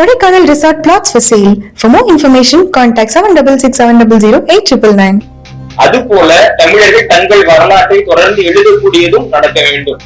Seven Resort six seven sale. Zero eight triple contact 7667008999. அதுபோல தமிழர்கள் தங்கள் வரலாற்றை தொடர்ந்து எழுதக்கூடியதும் நடக்க வேண்டும்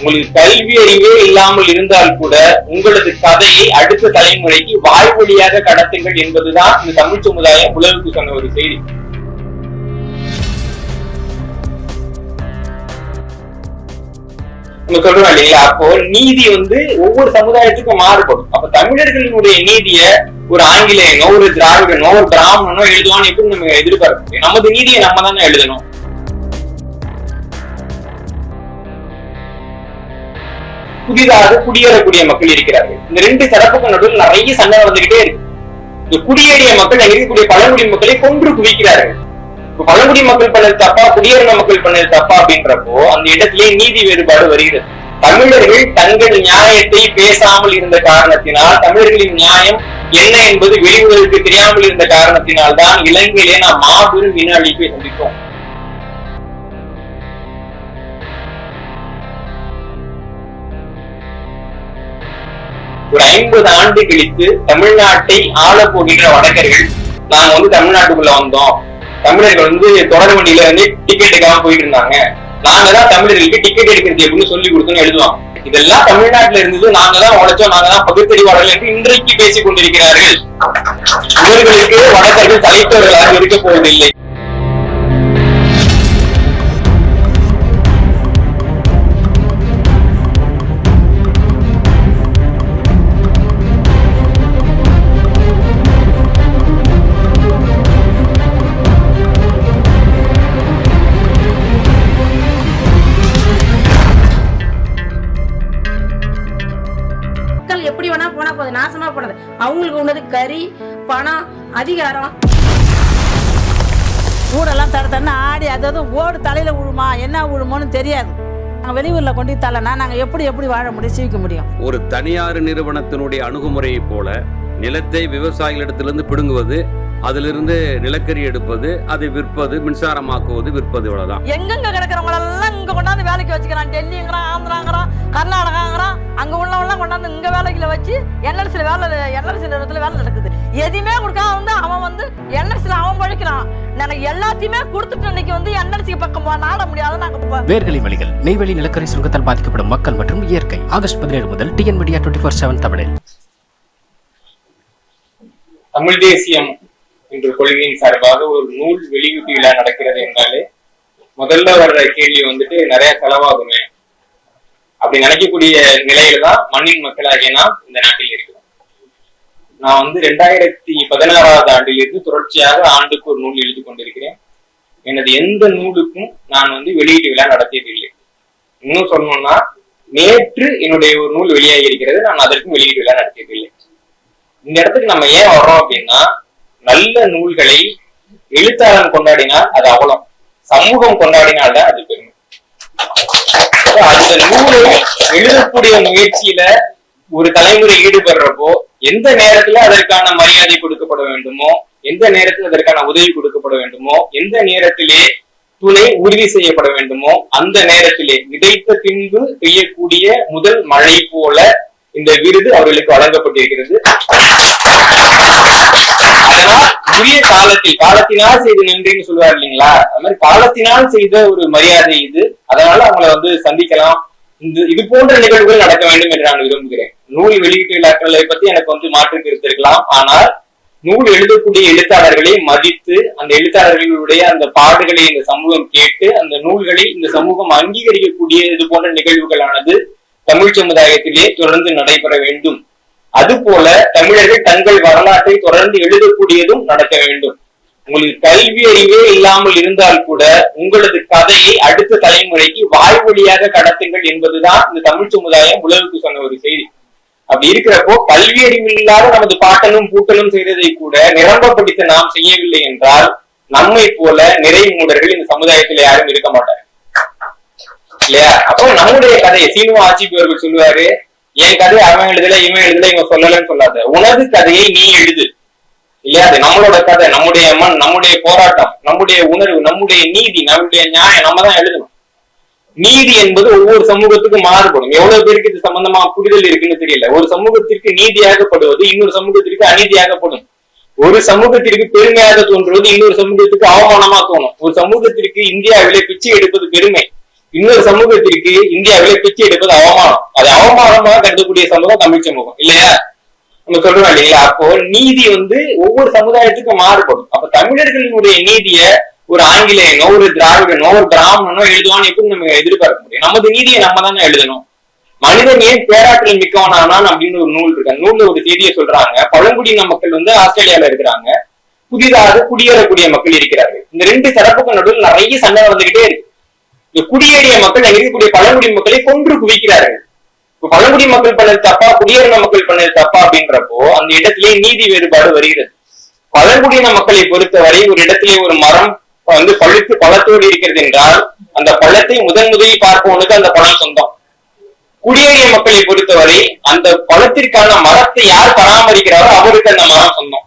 உங்களுக்கு கல்வி அறிவே இல்லாமல் இருந்தால் கூட உங்களது கதையை அடுத்த தலைமுறைக்கு வாய்வழியாக கடத்துங்கள் என்பதுதான் இந்த தமிழ் சமுதாயம் உலகுக்கு சொன்ன ஒரு செய்தி சொல்றோம் இல்லைங்களா? அப்போ நீதி வந்து ஒவ்வொரு சமுதாயத்துக்கும் மாறுபடும். அப்ப தமிழர்களினுடைய நீதிய ஒரு ஆங்கிலேயனோ ஒரு திராவிடனோ ஒரு பிராமணனோ எழுதுவான்னு எப்படி நம்ம எதிர்பார்க்க முடியும்? நமது நீதியை நம்ம தானே எழுதணும். புதிதாக குடியேறக்கூடிய மக்கள் இருக்கிறார்கள். இந்த ரெண்டு சிறப்புக்கு நடுவில் நிறைய சண்டை நடந்துகிட்டே இருக்கு. இந்த குடியேறிய மக்கள் அங்க இருக்கக்கூடிய பழங்குடி மக்களை கொன்று குவிக்கிறார்கள். பழங்குடி மக்கள் பண்ணது தப்பா குடியேறின மக்கள் பண்ணது தப்பா அப்படின்றப்போ அந்த இடத்திலே நீதி வேறுபாடு வருகிறது. தமிழர்கள் தங்கள் நியாயத்தை பேசாமல் இருந்த காரணத்தினால் தமிழர்களின் நியாயம் என்ன என்பது வெளியுறவுக்கு தெரியாமல் இருந்த காரணத்தினால் தான் இலங்கையிலே நாம் மாபெரும் இன அழிப்பை சந்தித்தோம். ஒரு ஐம்பது ஆண்டு கழித்து தமிழ்நாட்டை ஆள போகின்ற வடக்கர்கள் நாங்க வந்து தமிழ்நாட்டுக்குள்ள வந்தோம். தமிழர்கள் வந்து தொடர் வண்டியில வந்து டிக்கெட் எடுக்காம போயிட்டு இருந்தாங்க. நாங்க தான் தமிழர்களுக்கு டிக்கெட் எடுக்கிறது எப்படின்னு சொல்லி கொடுத்தோம்னு எழுதுவாங்க. இதெல்லாம் தமிழ்நாட்டுல இருந்தது. நாங்க தான் உழைச்சோம். நாங்க தான் பகுத்தறிவாளர்கள் என்று இன்றைக்கு பேசிக் கொண்டிருக்கிறார்கள். இவர்களுக்கு வடக்கர்கள் யாரும் இருக்க போவதில்லை. அவங்களுக்கு உன்னது கறி பணம் அதிகாரம். ஊரெல்லாம் தட தண்ணி ஆடி அதாவது ஓடு தலையில் விழுமா என்ன விழுமோன்னு தெரியாது. நாங்கள் வெளியூரில் கொண்டு தள்ளனா நாங்கள் எப்படி எப்படி வாழ முடியும் சீவிக்க முடியும்? ஒரு தனியார் நிறுவனத்தினுடைய அணுகுமுறையைப் போல நிலத்தை விவசாயிகளிடத்திலிருந்து பிடுங்குவது அதிலிருந்து நிலக்கரி எடுப்பது அதை விற்பது மின்சாரமாக்குவது விற்பது இவ்வளவுதான். எங்கெங்க கிடக்கிறவங்களெல்லாம் இங்கே கொண்டாந்து வேலைக்கு வச்சுக்கிறான். டெல்லிங்கிறான் ஆந்திராங்கிறான் கர்நாடகாங்கிறான் அங்கே உள்ளவங்களாம் கொண்டாந்து இங்கே வேலைக்குள்ள வச்சு என்எல்சியில் வேலை என்எல்சி நிறுவனத்தில் வேலை நடக்குது. எதுவுமே கொடுக்காம வந்து அவன் வந்து என்எல்சியில் அவன் பழிக்கிறான் எனக்கு எல்லாத்தையுமே கொடுத்துட்டு இன்னைக்கு வந்து என்எல்சி பக்கம் நாட முடியாது நாங்கள் வேர்களின் வழிகள் நெய்வேலி நிலக்கரி சுருங்கத்தால் பாதிக்கப்படும் மக்கள் மற்றும் இயற்கை. ஆகஸ்ட் பதினேழு முதல் TN media twenty four seven தமிழில். தமிழ் தேசியம் என்ற கொள்கையின் சார்பாக ஒரு நூல் வெளியீட்டு விழா நடக்கிறது என்றாலே முதல்ல வர்ற கேள்வி வந்துட்டு நிறைய செலவாகுமே. அப்படி நினைக்கக்கூடிய நிலையில தான் மண்ணின் மக்களாகிய நாம் இந்த நாட்டில் இருக்கிறோம். நான் வந்து ரெண்டாயிரத்தி பதினாறாவது ஆண்டிலிருந்து தொடர்ச்சியாக ஆண்டுக்கு ஒரு நூல் எழுதி கொண்டிருக்கிறேன். எனது எந்த நூலுக்கும் நான் வந்து வெளியீட்டு விழா நடத்தியதில்லை இன்னும் சொல்லணும்னா நேற்று என்னுடைய ஒரு நூல் வெளியாகி இருக்கிறது. நான் அதற்கும் வெளியீட்டு விழா நடத்தியதில்லை இந்த இடத்துக்கு நம்ம ஏன் வர்றோம் அப்படின்னா நல்ல நூல்களை எழுத்தாளன் கொண்டாடினால் அது அவலம் சமூகம் கொண்டாடினால் தான் அது பெருமை. அந்த நூலை எழுதக்கூடிய முயற்சியில ஒரு தலைமுறை ஈடுபடுறப்போ எந்த நேரத்துல அதற்கான மரியாதை கொடுக்கப்பட வேண்டுமோ எந்த நேரத்தில் அதற்கான உதவி கொடுக்கப்பட வேண்டுமோ எந்த நேரத்திலே துணை உறுதி செய்யப்பட வேண்டுமோ அந்த நேரத்திலே விதைத்த பின்பு பெய்யக்கூடிய முதல் மழை போல இந்த விருது அவர்களுக்கு வழங்கப்பட்டிருக்கிறது. அதனால் உரிய காலத்தில் காலத்தினால் செய்த நன்றின்னு சொல்லுவார் இல்லைங்களா? அது மாதிரி காலத்தினால் செய்த ஒரு மரியாதை இது. அதனால அவங்களை வந்து சந்திக்கலாம். இந்த இது போன்ற நிகழ்வுகள் நடக்க வேண்டும் என்று நான் விரும்புகிறேன். நூல் வெளியீட்டு விழாக்களை பத்தி எனக்கு வந்து மாற்று கருத்து இருக்கலாம். ஆனால் நூல் எழுதக்கூடிய எழுத்தாளர்களை மதித்து அந்த எழுத்தாளர்களுடைய அந்த பாடுகளை இந்த சமூகம் கேட்டு அந்த நூல்களை இந்த சமூகம் அங்கீகரிக்கக்கூடிய இது போன்ற நிகழ்வுகளானது தமிழ் சமுதாயத்திலே தொடர்ந்து நடைபெற வேண்டும். அதுபோல தமிழர்கள் தங்கள் வரலாற்றை தொடர்ந்து எழுதக்கூடியதும் நடக்க வேண்டும். உங்களுக்கு கல்வி அறிவே இல்லாமல் இருந்தால் கூட உங்களது கதையை அடுத்த தலைமுறைக்கு வாய்வழியாக கடத்துங்கள் என்பதுதான் இந்த தமிழ் சமுதாயம் உலகுக்கு சொன்ன ஒரு செய்தி. அப்படி இருக்கிறப்போ கல்வி அறிவு இல்லாத நமது பாட்டனும் பூட்டலும் செய்ததை கூட நிரம்பப்படுத்த நாம் செய்யவில்லை என்றால் நம்மை போல நிறை மூடர்கள் இந்த சமுதாயத்தில் யாரும் இருக்க மாட்டாங்க இல்லையா? அப்போ நம்முடைய கதையை சீனுவா ஆட்சிப்பு அவர்கள் சொல்லுவாரு என் கதை அவன் எழுதல இவன் எழுதல இவன் சொல்லலன்னு சொல்லாத. உனது கதையை நீ எழுது. இல்லையா? அது நம்மளோட கதை நம்முடைய மண் நம்முடைய போராட்டம் நம்முடைய உணர்வு நம்முடைய நீதி நம்முடைய நியாயம் நம்ம தான் எழுதணும். நீதி என்பது ஒவ்வொரு சமூகத்துக்கும் மாறுபடும். எவ்வளவு பேருக்கு இது சம்பந்தமா புரிதல் இருக்குன்னு தெரியல. ஒரு சமூகத்திற்கு நீதியாகப்படுவது இன்னொரு சமூகத்திற்கு அநீதியாகப்படும் ஒரு சமூகத்திற்கு பெருமையாக தோன்றுவது இன்னொரு சமூகத்துக்கு அவமானமா தோணும். ஒரு சமூகத்திற்கு இந்தியாவிலே பிச்சை எடுப்பது பெருமை. இன்னொரு சமூகத்திற்கு இந்தியாவிலே பிச்சை எடுப்பது அவமானம். அது அவமானமாக கருதக்கூடிய சமூகம் தமிழ் சமூகம். இல்லையா? நம்ம சொல்றோம் இல்லைங்களா? அப்போ நீதி வந்து ஒவ்வொரு சமுதாயத்துக்கும் மாறுபடும். அப்ப தமிழர்களினுடைய நீதிய ஒரு ஆங்கிலேயனோ ஒரு திராவிடனோ ஒரு பிராமணனோ எழுதுவான்னு எப்படி நம்ம எதிர்பார்க்க முடியும். நமது நீதியை நம்ம தானே எழுதணும். மனிதன் ஏன் பேராற்றல் மிக்கவனானான் அப்படின்னு ஒரு நூல் இருக்கு. நூல்ல ஒரு செய்தியை சொல்றாங்க. பழங்குடியின மக்கள் வந்து ஆஸ்திரேலியால இருக்கிறாங்க. புதிதாக குடியேறக்கூடிய மக்கள் இருக்கிறார்கள். இந்த ரெண்டு தரப்புக்கு நடுவில் நிறைய சண்டை வந்துகிட்டே இருக்கு. இந்த குடியேறிய மக்கள் அங்க இருக்கக்கூடிய பழங்குடி மக்களை கொன்று குவிக்கிறார்கள். பழங்குடி மக்கள் பண்ணது தப்பா குடியேறின மக்கள் பண்ணது தப்பா அப்படின்றப்போ அந்த இடத்திலே நீதி வேறுபாடு வருகிறது. பழங்குடியின மக்களை பொறுத்தவரை ஒரு இடத்திலே ஒரு மரம் வந்து பழுத்து பழத்தோடு இருக்கிறது என்றால் அந்த பழத்தை முதன் முதலில் பார்ப்பவனுக்கு அந்த பழம் சொந்தம். குடியேறிய மக்களை பொறுத்தவரை அந்த பழத்திற்கான மரத்தை யார் பராமரிக்கிறாரோ அவருக்கு அந்த மரம் சொந்தம்.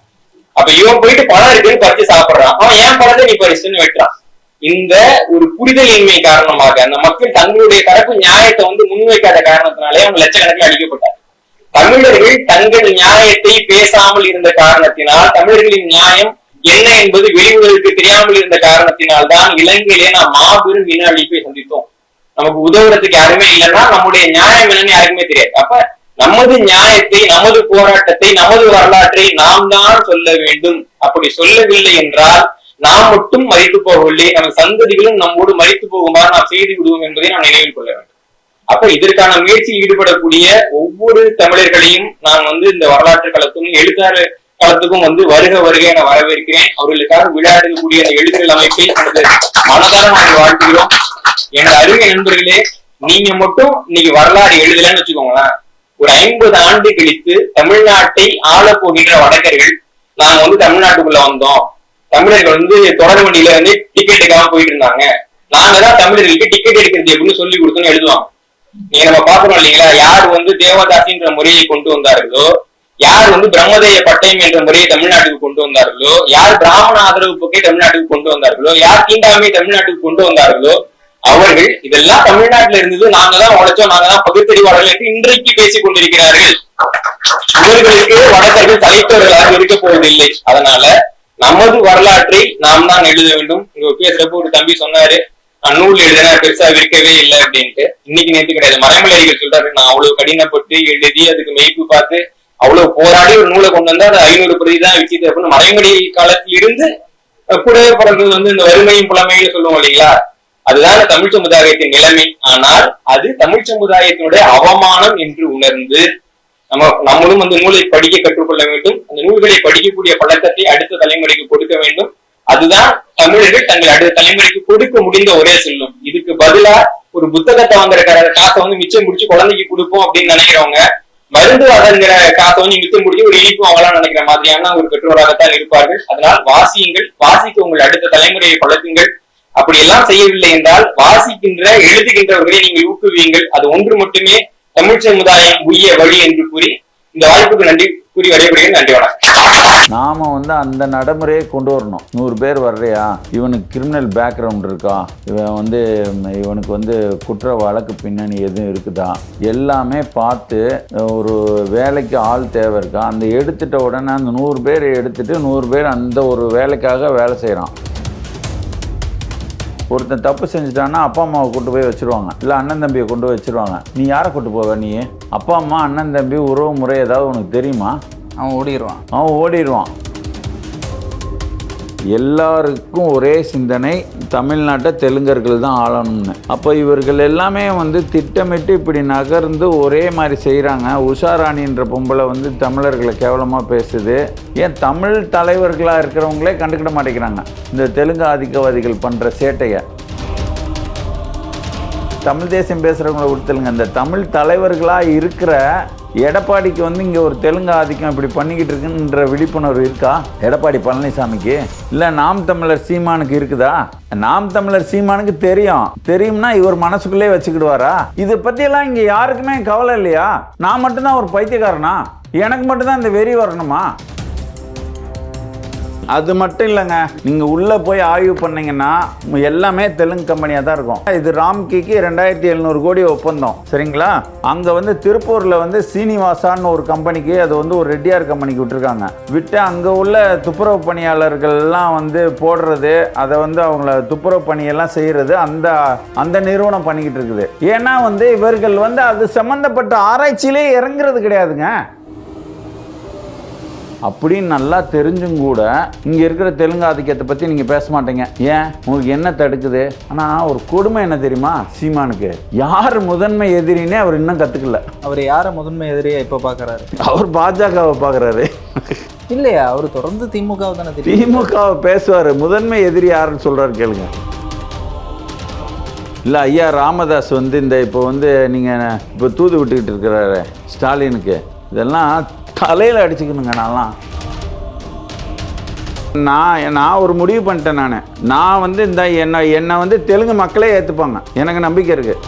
அப்ப இவன் போயிட்டு பழம் இருக்குன்னு பறிச்சு சாப்பிடுறான். அவன் ஏன் பழத்தை நீ பறிச்சுன்னு வெட்டுறான் இந்த ஒரு புரிதலின்மை காரணமாக அந்த மக்கள் தங்களுடைய தரப்பு நியாயத்தை வந்து முன்வைக்காத காரணத்தினாலே அவங்க லட்சக்கணக்கில் அழிக்கப்பட்டார் தமிழர்கள் தங்கள் நியாயத்தை பேசாமல் இருந்த காரணத்தினால் தமிழர்களின் நியாயம் என்ன என்பது வெளியுலகுக்கு தெரியாமல் இருந்த காரணத்தினால் தான் இலங்கையிலே நாம் மாபெரும் இன அழிப்பை சந்தித்தோம். நமக்கு உதவுறதுக்கு யாருமே இல்லைன்னா நம்முடைய நியாயம் என்னன்னு யாருக்குமே தெரியாது. அப்ப நமது நியாயத்தை நமது போராட்டத்தை நமது வரலாற்றை நாம் தான் சொல்ல வேண்டும். அப்படி சொல்லவில்லை என்றால் நாம் மட்டும் மறித்து போகவில்லை. நம்ம சந்ததிகளும் நம்மோடு மறித்து போகுமாறு நாம் செய்து விடுவோம் என்பதை நாம் நினைவில் கொள்ள வேண்டும். அப்ப இதற்கான முயற்சியில் ஈடுபடக்கூடிய ஒவ்வொரு தமிழர்களையும் நான் வந்து இந்த வரலாற்று களத்துக்கும் எழுத்தாறு களத்துக்கும் வந்து வருக வருக என வரவேற்கிறேன். அவர்களுக்காக விளையாடக்கூடிய அந்த எழுதுகள் அமைப்பை எனது மனதார நாங்கள் வாழ்த்துகிறோம். எனது அருமை நண்பர்களே நீங்க மட்டும் இன்னைக்கு வரலாறு எழுதலன்னு வச்சுக்கோங்களேன். ஒரு ஐம்பது ஆண்டு கழித்து தமிழ்நாட்டை ஆள போகின்ற வடக்கர்கள் நாங்க வந்து தமிழ்நாட்டுக்குள்ள வந்தோம். தமிழர்கள் வந்து தொடர் வண்டியில வந்து டிக்கெட் எடுக்காம போயிட்டு இருந்தாங்க. நாங்க தான் தமிழர்களுக்கு டிக்கெட் எடுக்கிறது எப்படின்னு சொல்லி கொடுத்தோம்னு எழுதுவாங்க. நீங்க நம்ம பாக்குறோம் இல்லைங்களா? யார் வந்து தேவதாசின்ற முறையை கொண்டு வந்தார்களோ யார் வந்து பிரம்மதேய பட்டயம் என்ற முறையை தமிழ்நாட்டுக்கு கொண்டு வந்தார்களோ யார் பிராமண ஆதரவு போக்கை தமிழ்நாட்டுக்கு கொண்டு வந்தார்களோ யார் தீண்டாமை தமிழ்நாட்டுக்கு கொண்டு வந்தார்களோ அவர்கள் இதெல்லாம் தமிழ்நாட்டுல இருந்தது. நாங்க தான் உழைச்சோம். நாங்க தான் பகுத்தறிவாளர்கள் என்று இன்றைக்கு பேசிக் கொண்டிருக்கிறார்கள். இவர்களுக்கு வடக்கர்கள் தலைத்தவர்களாக இருக்க போவதில்லை. அதனால நமது வரலாற்றை நாம் தான் எழுத வேண்டும். இங்க பேசுறப்ப ஒரு தம்பி சொன்னாரு நான் நூல் எழுதினா பெருசா விற்கவே இல்லை அப்படின்ட்டு. இன்னைக்கு நேற்று கிடையாது. மறைமலைகள் சொல்றாரு. நான் அவ்வளவு கடினப்பட்டு எழுதி அதுக்கு மெய்ப்பு பார்த்து அவ்வளவு போராடி ஒரு நூலை கொண்டு வந்தா அது ஐநூறு பிரதி தான் விக்கிது அப்படின்னு மலைமலை காலத்தில் இருந்து கூடவே பிறந்தது வந்து இந்த வறுமையும் புலமையும் சொல்லுவோம் இல்லைங்களா? அதுதான் தமிழ் சமுதாயத்தின் நிலைமை. ஆனால் அது தமிழ் சமுதாயத்தினுடைய அவமானம் என்று உணர்ந்து நம்ம நம்மளும் அந்த நூலை படிக்க கற்றுக்கொள்ள வேண்டும். அந்த நூல்களை படிக்கக்கூடிய பழக்கத்தை அடுத்த தலைமுறைக்கு கொடுக்க வேண்டும். அதுதான் தமிழர்கள் தங்கள் அடுத்த தலைமுறைக்கு கொடுக்க முடிந்த ஒரே செல்லும் இதுக்கு பதிலா ஒரு புத்தகத்தை வாங்குற காசை வந்து மிச்சம் முடிச்சு குழந்தைக்கு கொடுப்போம் அப்படின்னு நினைக்கிறவங்க மருந்து வாங்குற காசை வந்து மிச்சம் முடிச்சு ஒரு இனிப்பு வாங்கலாம் நினைக்கிற மாதிரியான ஒரு பெற்றோராகத்தான் இருப்பார்கள். அதனால் வாசியுங்கள் வாசிக்க உங்கள் அடுத்த தலைமுறையை பழக்குங்கள். அப்படி எல்லாம் செய்யவில்லை என்றால் வாசிக்கின்ற எழுதுகின்றவர்களை நீங்கள் ஊக்குவியுங்கள். அது ஒன்று மட்டுமே தமிழ் சமுதாயம் உய்ய வழி என்று கூறி இந்த வாய்ப்புக்கு நன்றி கூறி வரையப்படுகிறேன் நன்றி வணக்கம். நாம வந்து அந்த நடைமுறையை கொண்டு வரணும். நூறு பேர் வர்றியா? இவனுக்கு கிரிமினல் பேக்ரவுண்ட் இருக்கா? இவன் வந்து இவனுக்கு வந்து குற்ற வழக்கு பின்னணி எதுவும் இருக்குதா? எல்லாமே பார்த்து ஒரு வேலைக்கு ஆள் தேவை இருக்கா? அந்த எடுத்துட்ட உடனே அந்த நூறு பேர் எடுத்துட்டு நூறு பேர் அந்த ஒரு வேலைக்காக வேலை செய்கிறான் ஒருத்தன் தப்பு செஞ்சுட்டான்னா அப்பா அம்மாவை கொண்டு போய் வச்சிருவாங்க. இல்லை அண்ணன் தம்பியை கொண்டு போய் வச்சிருவாங்க. நீ யாரை கூட்டு போவ நீ? அப்பா அம்மா அண்ணன் தம்பி உறவு முறை ஏதாவது உனக்கு தெரியுமா? அவன் ஓடிடுவான் அவன் ஓடிடுவான் எல்லாருக்கும் ஒரே சிந்தனை தமிழ்நாட்டை தெலுங்கர்கள் தான் ஆளணும்னு. அப்போ இவர்கள் எல்லாமே வந்து திட்டமிட்டு இப்படி நகர்ந்து ஒரே மாதிரி செய்கிறாங்க உஷாராணின்ற பொம்பளை வந்து தமிழர்களை கேவலமாக பேசுது. ஏன் தமிழ் தலைவர்களாக இருக்கிறவங்களே கண்டுக்கிட மாட்டேங்கிறாங்க. இந்த தெலுங்கு ஆதிக்கவாதிகள் பண்ணுற சேட்டையை. தமிழ் தேசியம் பேசுகிறவங்கள கொடுத்துருங்க இந்த தமிழ் தலைவர்களாக இருக்கிற எடப்பாடிக்கு வந்து இங்கே ஒரு தெலுங்கு ஆதிக்கம் இப்படி பண்ணிக்கிட்டு இருக்குன்ற விழிப்புணர்வு இருக்கா? எடப்பாடி பழனிசாமிக்கு? இல்லை நாம் தமிழர் சீமானுக்கு இருக்குதா? நாம் தமிழர் சீமானுக்கு தெரியும். தெரியும்னா இவர் மனசுக்குள்ளே வச்சுக்கிடுவாரா? இதை பற்றியெல்லாம் இங்கே யாருக்குமே கவலை இல்லையா? நான் மட்டும்தான் ஒரு பைத்தியக்காரனா? எனக்கு மட்டும்தான் இந்த வெறி வரணுமா? அது மட்டும் இல்லைங்க. நீங்க உள்ள போய் ஆய்வு பண்ணீங்கன்னா எல்லாமே தெலுங்கு கம்பெனியா தான் இருக்கும். இது ராம்கிக்கு ரெண்டாயிரத்தி எழுநூறு கோடி ஒப்பந்தம். சரிங்களா? அங்க வந்து திருப்பூர்ல வந்து சீனிவாசான்னு ஒரு கம்பெனிக்கு அது வந்து ஒரு ரெட்டியார் கம்பெனிக்கு விட்டுருக்காங்க. விட்டு அங்க உள்ள துப்புரவு பணியாளர்கள் எல்லாம் வந்து போடுறது அதை வந்து அவங்கள துப்புரவு பணியெல்லாம் செய்யறது அந்த அந்த நிறுவனம் பண்ணிக்கிட்டு இருக்குது. ஏன்னா வந்து இவர்கள் வந்து அது சம்பந்தப்பட்ட ஆராய்ச்சியிலே இறங்குறது கிடையாதுங்க. அப்படின்னு நல்லா தெரிஞ்சும் கூட இங்கே இருக்கிற தெலுங்கு ஆதிக்கத்தை பற்றி நீங்கள் பேச மாட்டீங்க. ஏன்? உங்களுக்கு என்ன தடுக்குது? ஆனால் ஒரு கொடுமை என்ன தெரியுமா? சீமானுக்கு. யார் முதன்மை எதிரினே அவர் இன்னும் கற்றுக்கல அவர் யாரை முதன்மை எதிரியா இப்போ பார்க்கறாரு அவர் பாஜகவை பார்க்குறாரு இல்லையா? அவர் தொடர்ந்து திமுகவை தானே திமுகவை பேசுவார். முதன்மை எதிரி யாருன்னு சொல்கிறாரு கேளுங்க. இல்லை ஐயா ராமதாஸ் வந்து இந்த இப்போ வந்து நீங்கள் இப்போ தூது விட்டுக்கிட்டு இருக்கிறாரு ஸ்டாலினுக்கு. இதெல்லாம் தலையில் அடிச்சுக்கணுங்க நான்லாம். நான் நான் ஒரு முடிவு பண்ணிட்டேன் நான். நான் வந்து இந்த என்னை என்னை வந்து தெலுங்கு மக்களே ஏற்றுப்பாங்க எனக்கு நம்பிக்கை இருக்குது